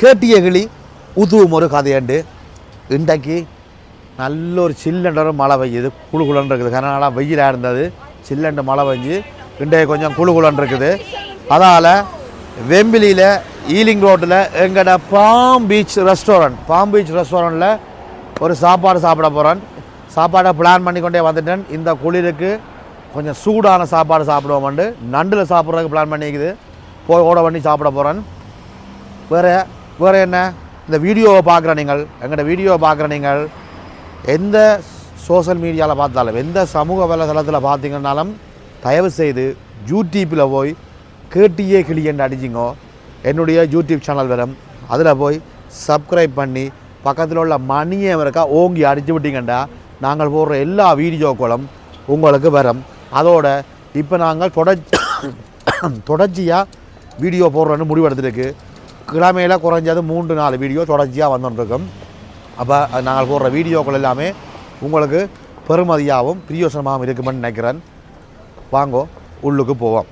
கேட்டிய கிளி உதுவும் ஒரு கதையண்டு. இன்றைக்கு நல்ல ஒரு சில்லண்டர் மழை பெய்யுது. குழு குளன் இருக்குது கனடா வெயிலாக இருந்தது. சில்லண்டு மழை பெஞ்சு இன்றைக்கு கொஞ்சம் குழு குளன் இருக்குது அதால் வெம்பிலியில் ஈலிங் ரோட்டில் எங்கட Palm Beach restaurant. Palm Beach ரெஸ்டாரண்ட்டில் ஒரு சாப்பாடு சாப்பிட போகிறேன் சாப்பாடை பிளான் பண்ணி கொண்டே வந்துட்டேன். இந்த குளிருக்கு கொஞ்சம் சூடான சாப்பாடு சாப்பிடுவோம்ண்டு. நண்டில் சாப்பிட்றதுக்கு பிளான் பண்ணிக்குது. போய் ஓட பண்ணி சாப்பிட போகிறேன் வேறு வேறு என்ன? இந்த வீடியோவை பார்க்குற நீங்கள் எங்களோட வீடியோவை பார்க்குற நீங்கள் எந்த சோஷியல் மீடியாவில் பார்த்தாலும் எந்த சமூக வலைதளத்தில் பார்த்தீங்கன்னாலும் தயவு செய்து யூடியூப்பில் போய் கேட்டியே கிளியன்னு அடிச்சிங்கோ. என்னுடைய யூடியூப் சேனல் வரும். அதில் போய் சப்ஸ்கிரைப் பண்ணி பக்கத்தில் உள்ள மணியை இருக்கா ஓங்கி அடித்து விட்டிங்கண்டா நாங்கள் போடுற எல்லா வீடியோக்களும் உங்களுக்கு வரும். அதோட இப்போ நாங்கள் தொடர்ச்சி தொடர்ச்சியாக வீடியோ போடுறோன்னு முடிவெடுத்துருக்கு. கிழமையில் குறைஞ்சது மூன்று நாலு வீடியோ தொடர்ச்சியாக வந்துட்டுருக்கும் அப்போ நாங்கள் போடுற வீடியோக்கள் எல்லாமே உங்களுக்கு பெருமதியாகவும் பிரியோசனமாகவும் இருக்குமென்னு நினைக்கிறேன். வாங்கோ உள்ளுக்கு போவோம்.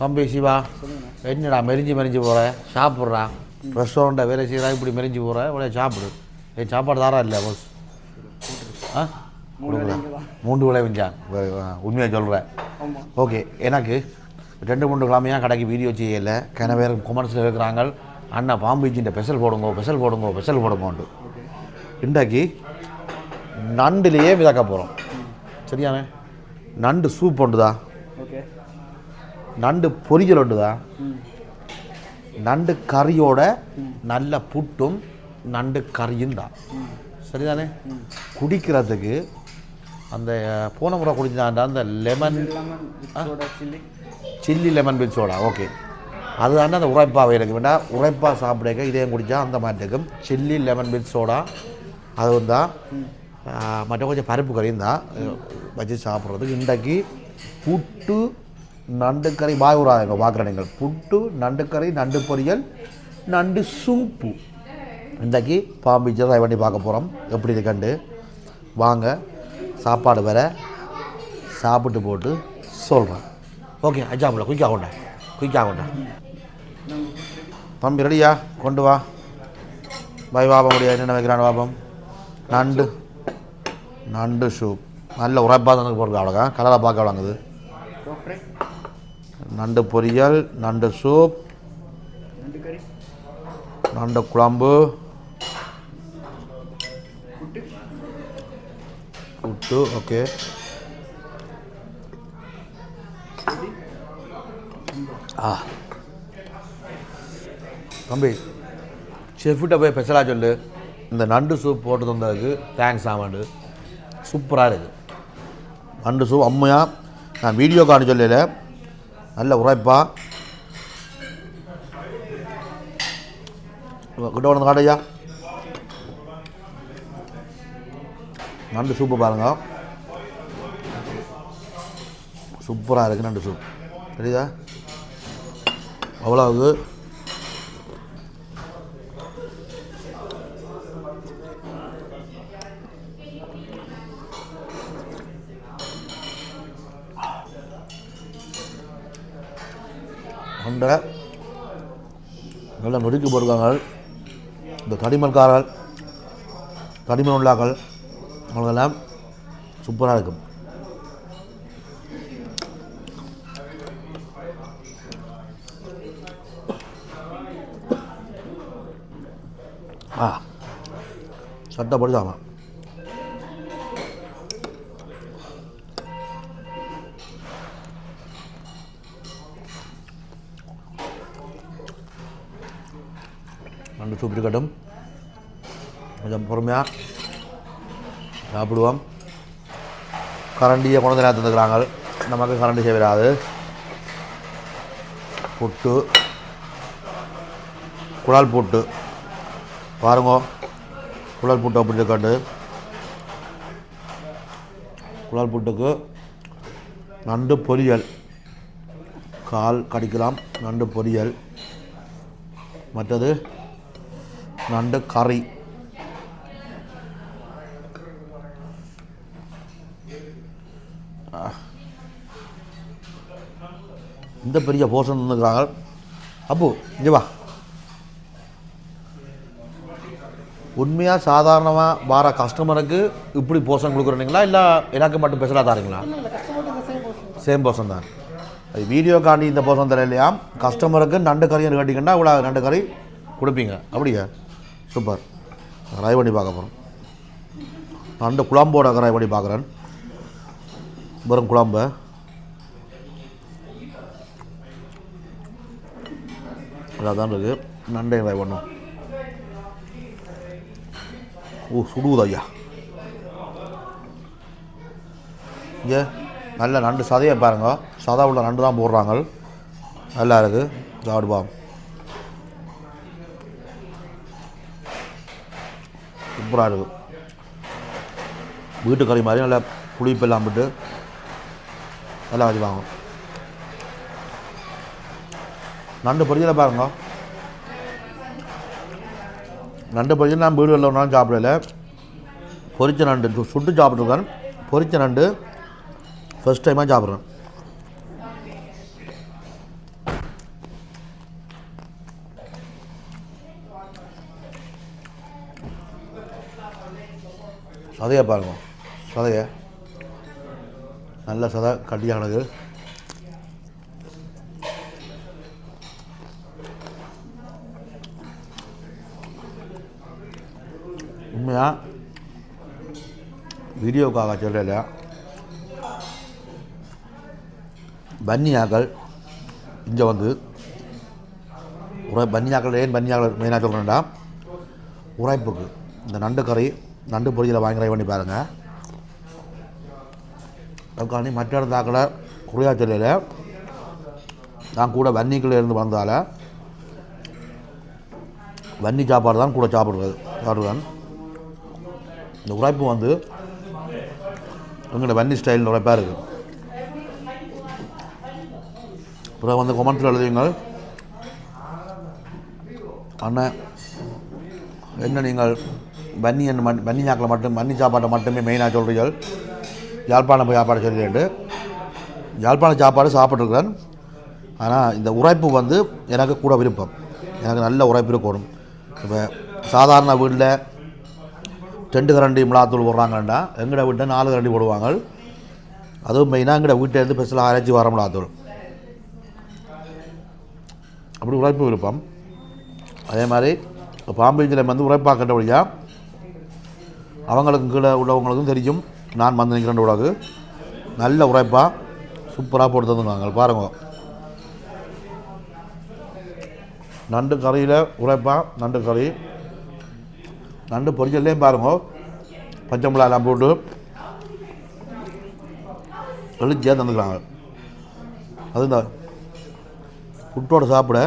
தம்பி சிவா என்னடா மெரிஞ்சு மெரிஞ்சு போகிற சாப்பிட்றா? ரெஸ்டாரண்ட்டை வேலை செய்கிறா இப்படி மெரிஞ்சு போகிற இவ்வளோ சாப்பிடு. ஏய் சாப்பாடு தாரா இல்லை ஆ? மூன்று விலை வெஞ்சான் உண்மையாக சொல்கிறேன் ஓகே எனக்கு ரெண்டு மூணு கிழமையாக கடைக்கு வீடியோ செய்யல. கன பேர் கொமர்ஸில் இருக்கிறாங்க. அண்ணா பாம்பீச்சின்ற பெசல் போடுங்கோ பெசல் போடுங்கோ பெசல் போடுங்கோண்டு இன்றைக்கு நண்டுலேயே மிதக்க போகிறோம் சரியானே நண்டு சூப் ஓகே. நண்டு பொரியல் உண்டுதா நண்டு கறியோட நல்ல புட்டும் நண்டு கறியும் தான் சரிதானே? குடிக்கிறதுக்கு அந்த போன முறை குடிச்சாண்டா அந்த lemon chilli lemon with soda okay அது தானே அந்த உரைப்பாவை எனக்கு வேண்டாம் உரைப்பா சாப்பிடுங்க இதையும் குடித்தா அந்த மாதிரி இருக்கும். சில்லி லெமன் வித் சோடா அது தான். மற்ற கொஞ்சம் பருப்பு கறியும் தான் வச்சு சாப்பிட்றதுக்கு. இன்றைக்கு புட்டு நண்டுக்கறி பாய் விடாதுங்க பார்க்குற நீங்கள். புட்டு நண்டுக்கறி நண்டு பொரியல் நண்டு சூப்பு. இன்றைக்கி பாம்பு ட்ரை பண்ணி பார்க்க போகிறோம் எப்படி இருக்குண்டு வாங்க. சாப்பாடு வேற சாப்பிட்டு போட்டு சொல்கிறேன் ஓகே அஜாமில் குயிக்காக கொண்டா. குயிக்காக கொண்டா. தம்பி ரெடியா கொண்டு வா. பை பாபம் முடியாது என்னென்ன வைக்கிறான் வாபம். நண்டு. நண்டு சூப் நல்ல உரைப்பாக தான் போடுறது அவ்வளோக்கா. கலரை பார்க்க வழங்குது நண்டு பொரியல் நண்டு சூப் நண்டு குழம்பு. Ah. புட்டு ஓகே ஆ தம்பி செஃப்கிட்ட போய் ஸ்பெஷலாக சொல்லு. இந்த நண்டு சூப் போட்டு தந்ததுக்கு தேங்க்ஸ் ஆமாண்டு சூப்பராக இருக்குது. நண்டு சூப் அம்மையாக நான் வீடியோ காண சொல்லல. நல்ல உரைப்பா. கிட்ட உடனே காட்டையா நண்டு சூப்பு பாருங்க. சூப்பராக இருக்குது நண்டு சூப் தெரியுதா? அவ்வளவு அண்டை நல்லா நொறுக்கி போடுவாங்க இந்த தடிமல்காரர்கள் தடிமன் உள்ளாக்கள். அவங்களெல்லாம் சூப்பராக இருக்கும் ஆ சட்டப்படி சாமான் ரெண்டு சூப் இருக்கட்டும். கொஞ்சம் பொறுமையாக சாப்பிடுவோம். கரண்டியை கொண்டு வந்து தந்துக்கிறாங்க நமக்கு கரண்டி செய்வராது புட்டு. குழால் புட்டு. பாருங்க. குழல் புட்டு அப்படி இருக்காண்டு குழல் புட்டுக்கு நண்டு பொரியல். கால் கடிக்கலாம். நண்டு பொரியல். மற்றது நண்டு கறி. இந்த பெரிய போர்ஷன் இருந்துக்கிறாங்க அப்போ இங்கே வா. உண்மையாக சாதாரணமாக வர கஸ்டமருக்கு இப்படி போர்ஷன் கொடுக்குறீங்களா? இல்லை எனக்கு மட்டும் ஸ்பெஷலாக தாரீங்களா? சேம் போர்ஷன் தான். அது வீடியோ காண்டி இந்த போர்ஷன் தெரியலையா கஸ்டமருக்கு நண்டு கறின்னு கேட்டிங்கன்னா இவ்வளோ நண்டு கறி கொடுப்பீங்க. அப்படியா? சூப்பர். ட்ரை பண்ணி பார்க்க போகிறோம் நண்டு குழம்போட ட்ரை பண்ணி பார்க்குறேன். வெறும் குழம்பு. அதான் இருக்குது நண்டை ட்ரை பண்ணும் ஓ சுடுவது ஐயா? இங்கே நல்ல நண்டு சதையை பாருங்க. சதா உள்ள நண்டு தான் போடுறாங்க. நல்லா இருக்குது சாப்பிடுவா சூப்பராக இருக்குது வீட்டு கறி மாதிரி நல்லா புளிப்பெல்லாம் விட்டு நல்லா வச்சுப்பாங்க நண்டு பொரியலை பாருங்க. நண்டு பொரியல் நான் வீடு வெளில ஒன்றாலும் சாப்பிடல. பொரிச்ச நண்டு சுட்டு சாப்பிட்ருக்கேன் பொரிச்ச நண்டு ஃபஸ்ட் டைமாக சாப்பிட்றேன். சதையை பாருங்க. சதையை. நல்ல சதை கட்டியானது. நான் வீடியோக்காக சொல்லல பன்னியாக்கள் இங்கே வந்து உரை பன்னியாக்கள் ஏன் பன்னியாக்கள் மெயினாக சொல்கிறேன்டா உரைப்புக்கு இந்த நண்டு கறி நண்டு பொரியலை வாங்கி ட்ரை பண்ணி பாருங்கள் அதுக்காண்டி மற்ற இடத்தாக்கில் குறையா சொல்லல நான் கூட வன்னிக்குள்ளே இருந்து வந்தால வன்னி சாப்பாடு தான் கூட சாப்பிடுவது சாப்பிடுவேன் இந்த உரைப்பு வந்து எங்களோட வன்னி ஸ்டைலில் உரைப்பாக இருக்குது அப்புறம் வந்து கொமெண்ட்ஸில் எழுதுவீங்க அண்ணன் என்ன நீங்கள் வன்னி என்ன மண் வன்னி சாக்கில் மட்டும் வன்னி சாப்பாட்டை மட்டுமே மெயினாக சொல்கிறீர்கள் யாழ்ப்பாணம் போய் சாப்பாடு சொல்லிட்டு யாழ்ப்பாண சாப்பாடு சாப்பிட்ருக்கிறேன் ஆனால் இந்த உரைப்பு வந்து எனக்கு கூட விருப்பம். எனக்கு நல்ல உரைப்பு இருக்கணும். இப்போ சாதாரண வீட்டில் ரெண்டு கரண்டி மிளகாத்தூள் போடுறாங்கண்டா எங்கட வீட்டில் நாலு கரண்டி போடுவாங்க. அதுவும் மெயினாக எங்கட வீட்டிலேருந்து ஸ்பெஷலாக அரைச்சி வர மிளகாத்தூள் அப்படி உழைப்பு விருப்பம். அதே மாதிரி பாம்பேஜில் வந்து உழைப்பாக்கின்ற வழியாக அவங்களுக்கும் கீழே உள்ளவங்களுக்கும் தெரியும். நான் வந்து நிற்கிறேன் உலகு நல்ல உழைப்பாக சூப்பராக போட்டு தந்துருவாங்க பாருங்க. நண்டு கறியில் உழைப்பாக நண்டு கறி. நண்டு பொரிச்சல்லையும் பாருங்க. பச்சை மிளகாலாம் போட்டு வெளிச்சியாக தந்துக்கிறாங்க. அது இந்த புட்டோடு சாப்பிட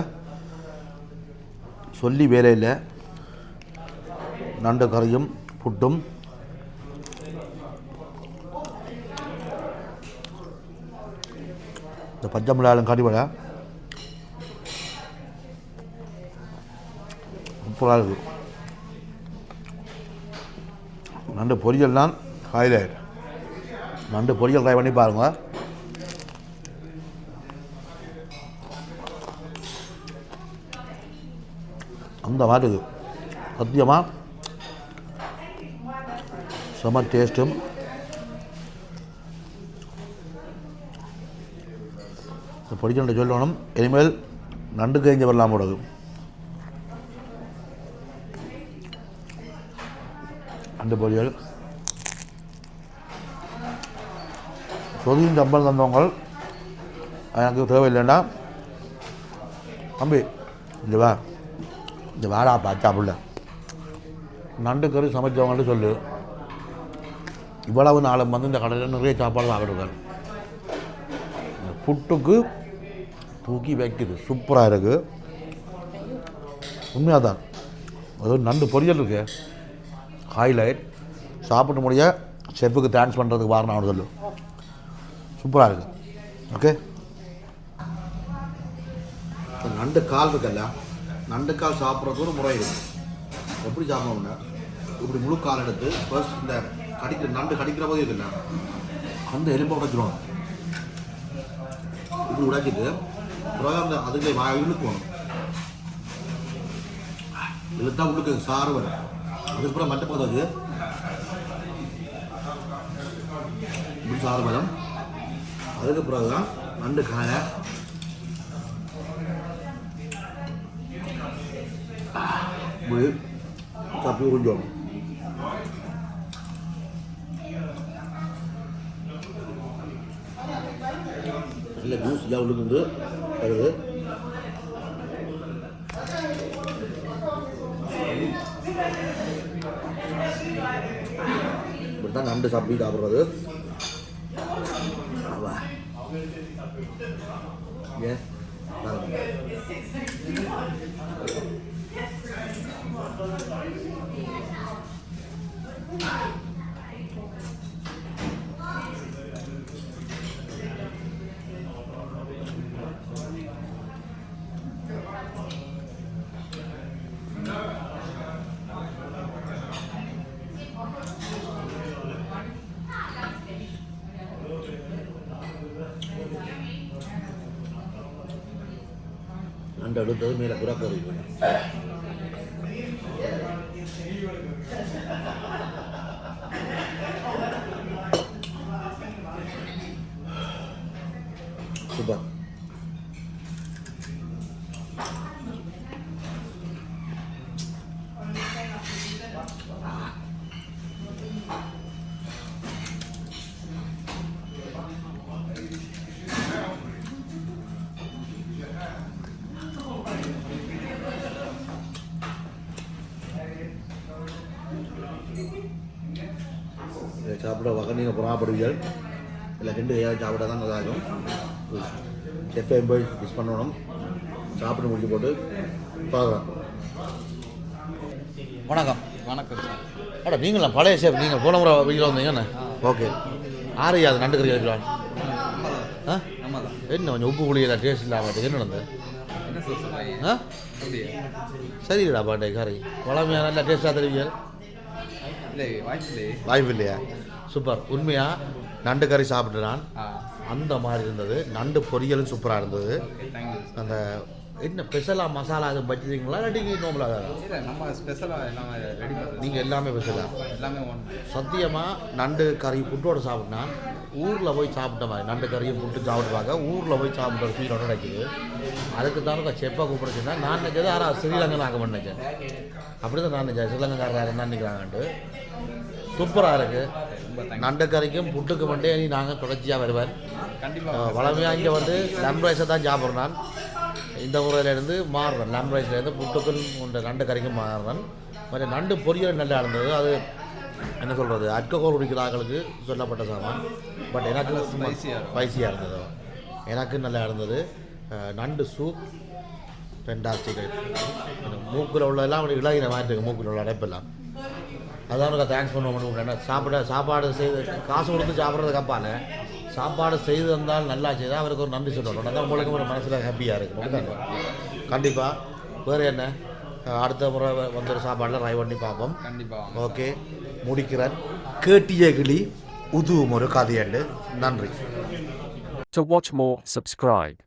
சொல்லி வேலையில் நண்டு கறியும் புட்டும். இந்த பச்சை மிளகாலும் கறிவடை சூப்பராக இருக்குது நண்டு பொரியல் தான் ஹைலைட் நண்டு பொரியல் ட்ரை பண்ணி பாருங்க. அந்த மாட்டுக்கு சத்தியமாக செம டேஸ்ட்டும் இந்த சொல்லணும் இனிமேல் நண்டு கேஞ்சு வரலாம் போடுது நண்டு பொரியல். சொதியும் சம்பளம் தந்தவங்க எனக்கு தேவையில்லைன்னா தம்பி இந்த வா. இந்த வாடா பார்த்தா பிள்ள. நண்டு கறி சமைச்சவங்கள்ட்ட சொல்லு. இவ்வளவு நாளும் வந்து இந்த கடையில் நிறைய சாப்பாடு சாப்பிட்ருக்காரு இந்த புட்டுக்கு தூக்கி வைக்குது. சூப்பராக இருக்குது உண்மையாக தான் அது நண்டு பொரியல் இருக்கு. ஹைலைட் சாப்பிட்டு முடிய செஃப்புக்கு தேங்க்ஸ் பண்ணுறதுக்கு வாரணம் அவனு சொல்லு. சூப்பராக இருக்குது ஓகே நண்டு கால் இருக்குல்ல நண்டு கால் சாப்பிட்றதுக்கு ஒரு முறை இருக்குது எப்படி சாப்பிடணும்னா இப்படி முழு கால் எடுத்து ஃபர்ஸ்ட் இந்த கடிக்கிற நண்டு கடிக்கிற போது இருக்குல்ல அந்த எலும்பை உடைச்சிருவாங்க. இப்படி உடைச்சிட்டு பிறகு அந்த அதுக்கு வாய் இழுக்கணும். இழுத்தா உள்ளுக்கு சாறு வரும். அதுக்கப்புறம் மற்ற போதும் அது இப்படி சாறு வரும் அதுக்கு பிறகு தான் நண்டு காலை. இப்படி தப்பி உறிஞ்சோம் நல்ல ஜூஸ் எல்லாம் வருது இப்படி தான் நண்டு சாப்பிட்டு சாப்பிட்றது ஏன் நல்லா இருக்கு. நண்டு அடுத்தது மேலே புறாக்கறி சூப்பர் இதை சாப்பிட வகை நீங்கள் புறாப்படுவீர்கள் இல்லை ரெண்டு கையால் சாப்பிட்டா தான் நல்லா இருக்கும் செஃப்பையும் போய் மிஸ் பண்ணணும். சாப்பிட்டு முடிச்சு போட்டு பார்க்கலாம். வணக்கம். வணக்கம் சார். அட நீங்களா பழைய ஷேப் நீங்கள் போன முறை வீட்டில் வந்தீங்கண்ணே ஓகே. ஆரையா அது நண்டு கறி வைக்கலாம் ஆ? என்ன கொஞ்சம் உப்பு புளியில டேஸ்ட் இல்லாமல் என்ன நடந்தது? ஆ? சரிடா பாட்டை கறி. குழம்பையா நல்லா டேஸ்ட்டாக தெரிவிங்க வாய்ப்பு இல்லையா சூப்பர். உண்மையாக நண்டு கறி சாப்பிட்டு நான். ஆ. அந்த மாதிரி இருந்தது. நண்டு பொரியலும் சூப்பராக இருந்தது. அந்த என்ன ஸ்பெஷலாக மசாலா வச்சுருக்கீங்களா இல்லாட்டி நார்மலாக இல்லை நம்ம ஸ்பெஷலாக எல்லாமே ரெடி நீங்கள் எல்லாமே ஸ்பெஷலாக எல்லாமே ஒன் சத்தியமாக நண்டு கறி புட்டோட சாப்பிட்டா ஊரில் போய் சாப்பிட்ட மாதிரி நண்டு கறியும் புட்டு சாப்பிட்டு பார்க்க ஊரில் போய் சாப்பிட்ட ஒரு ஃபீலோட கிடைக்குது. அதுக்கு தான் செப்பா கூப்பிடுச்சுன்னா நான் நினச்சது யாரா ஸ்ரீலங்கன் ஆக நினைச்சேன். அப்படி தான் நான் நினச்சேன். ஸ்ரீலங்காரராக தான் நினைக்கிறாங்கன்ட்டு. சூப்பராக இருக்குது ரொம்ப தேங்க்ஸ் நண்டு கறிக்கும் புட்டுக்கு மட்டும் இனி நாங்கள் தொடர்ச்சியாக வருவேன் கண்டிப்பாக வளமையாக இங்கே வந்து லெமன் ரைஸை தான் சாப்பிட்றேன் நான். இந்த முறையிலேருந்து மாறுறேன் லெமன் ரைஸ்லேருந்து புட்டுக்கும் இந்த நண்டு கறிக்கும் மாறுறேன் மற்ற நண்டு பொரியல் நல்லா இருந்தது. அது என்ன சொல்கிறது அல்கஹோல் குடிக்கிற ஆட்களுக்கு சொல்லப்பட்ட சாமான். பட் எனக்கு. ஸ்பைசியாக இருந்தது. எனக்கு நல்லா இருந்தது. நண்டு சூப் ஃபென்டாஸ்டிக் மூக்கில் உள்ளதெல்லாம் அப்படி இழகின மாதிரி இருக்கு. மூக்கில் உள்ள அடைப்பெல்லாம். அதான் தேங்க்ஸ் பண்ண முடியும் சாப்பிட சாப்பாடு செய்து காசு கொடுத்து சாப்பிட்றதுக்கு அப்பால சாப்பாடு செய்து தந்தால் நல்லா செய்தால் அவருக்கு ஒரு நன்றி சொல்லணும். அதான் உங்களுக்கு ஒரு மனசில் ஹாப்பியாக இருக்கும் கண்டிப்பாக வேறு என்ன? அடுத்த முறை வந்து ஒரு சாப்பாடில் ட்ரை பண்ணி பார்ப்போம். கண்டிப்பாக ஓகே. முடிக்கிறேன். கேட்டிய கிளி உதுவும் ஒரு கதையண்டு. நன்றி. To watch more, subscribe.